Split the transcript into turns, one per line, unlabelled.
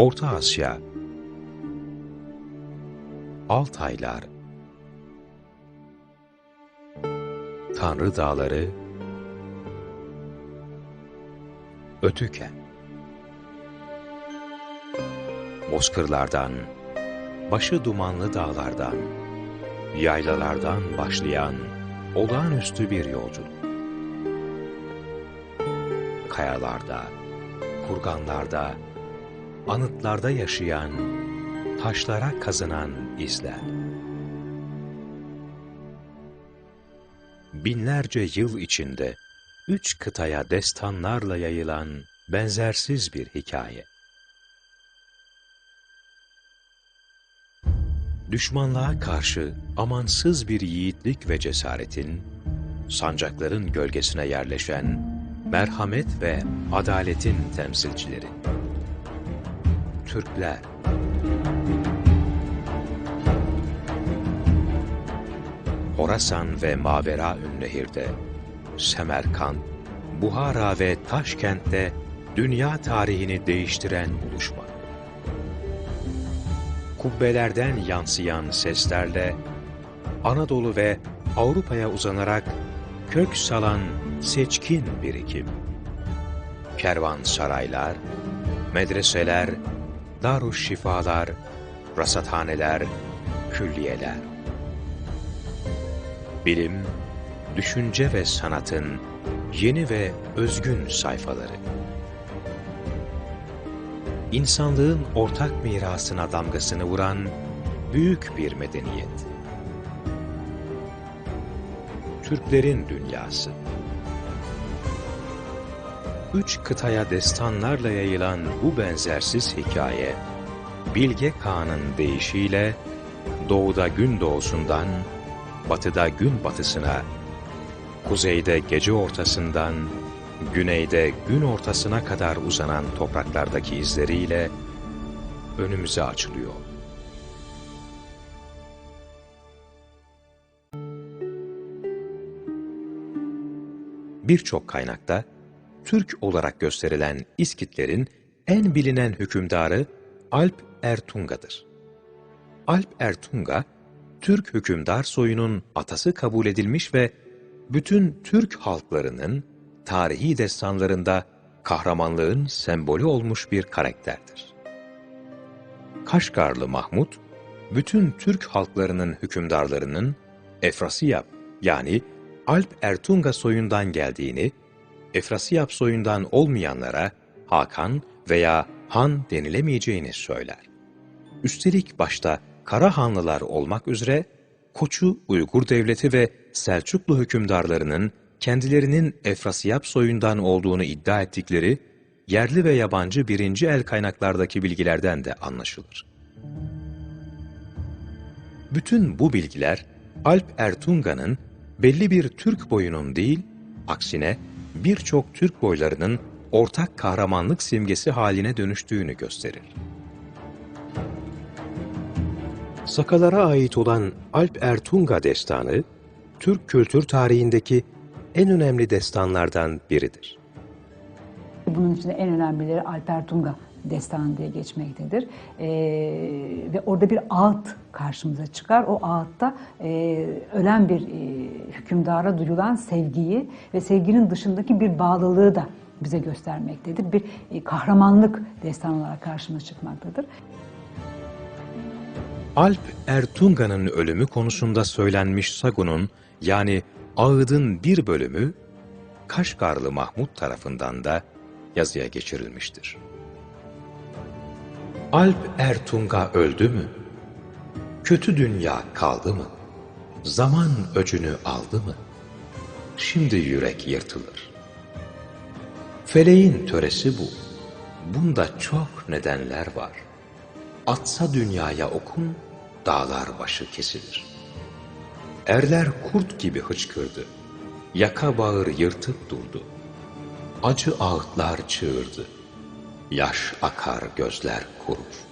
Orta Asya, Altaylar, Tanrı Dağları, Ötüken. Bozkırlardan, başı dumanlı dağlardan, yaylalardan başlayan olağanüstü bir yolculuk. Kayalarda, kurganlarda, anıtlarda yaşayan, taşlara kazınan izler. Binlerce yıl içinde üç kıtaya destanlarla yayılan benzersiz bir hikaye. Düşmanlığa karşı amansız bir yiğitlik ve cesaretin, sancakların gölgesine yerleşen merhamet ve adaletin temsilcileri. Türkler. Horasan ve Mavera Ünnehir'de, Semerkant, Buhara ve Taşkent'te dünya tarihini değiştiren buluşma. Kubbelerden yansıyan seslerle Anadolu ve Avrupa'ya uzanarak kök salan seçkin birikim. Kervansaraylar, medreseler, darüşşifalar, rasathaneler, külliyeler. Bilim, düşünce ve sanatın yeni ve özgün sayfaları. İnsanlığın ortak mirasına damgasını vuran büyük bir medeniyet. Türklerin dünyası. Üç kıtaya destanlarla yayılan bu benzersiz hikaye, Bilge Kağan'ın deyişiyle doğuda gün doğusundan, batıda gün batısına, kuzeyde gece ortasından, güneyde gün ortasına kadar uzanan topraklardaki izleriyle önümüze açılıyor. Birçok kaynakta Türk olarak gösterilen İskitlerin en bilinen hükümdarı Alp Ertunga'dır. Alp Ertunga, Türk hükümdar soyunun atası kabul edilmiş ve bütün Türk halklarının tarihi destanlarında kahramanlığın sembolü olmuş bir karakterdir. Kaşgarlı Mahmud, bütün Türk halklarının hükümdarlarının Efrasiyab yani Alp Ertunga soyundan geldiğini, Efrasiyab soyundan olmayanlara Hakan veya Han denilemeyeceğini söyler. Üstelik başta Karahanlılar olmak üzere Koçu Uygur Devleti ve Selçuklu hükümdarlarının kendilerinin Efrasiyab soyundan olduğunu iddia ettikleri yerli ve yabancı birinci el kaynaklardaki bilgilerden de anlaşılır. Bütün bu bilgiler Alp Ertunga'nın belli bir Türk boyunun değil, aksine birçok Türk boylarının ortak kahramanlık simgesi haline dönüştüğünü gösterir. Sakalara ait olan Alp Ertunga destanı, Türk kültür tarihindeki en önemli destanlardan biridir.
Bunun içinde en önemlileri Alper Tunga destanı diye geçmektedir. Ee, ve orada bir ağıt karşımıza çıkar. O ağıtta e, ölen bir e, hükümdara duyulan sevgiyi ve sevginin dışındaki bir bağlılığı da bize göstermektedir. Bir e, kahramanlık destanı olarak karşımıza çıkmaktadır.
Alp Ertunga'nın ölümü konusunda söylenmiş Sagun'un yani ağıdın bir bölümü Kaşgarlı Mahmud tarafından da yazıya geçirilmiştir. Alp Ertunga öldü mü? Kötü dünya kaldı mı? Zaman öcünü aldı mı? Şimdi yürek yırtılır. Feleğin töresi bu. Bunda çok nedenler var. Atsa dünyaya okun, dağlar başı kesilir. Erler kurt gibi hıçkırdı. Yaka bağır yırtıp durdu. Acı ağıtlar çığırdı. Yaş akar gözler kurur.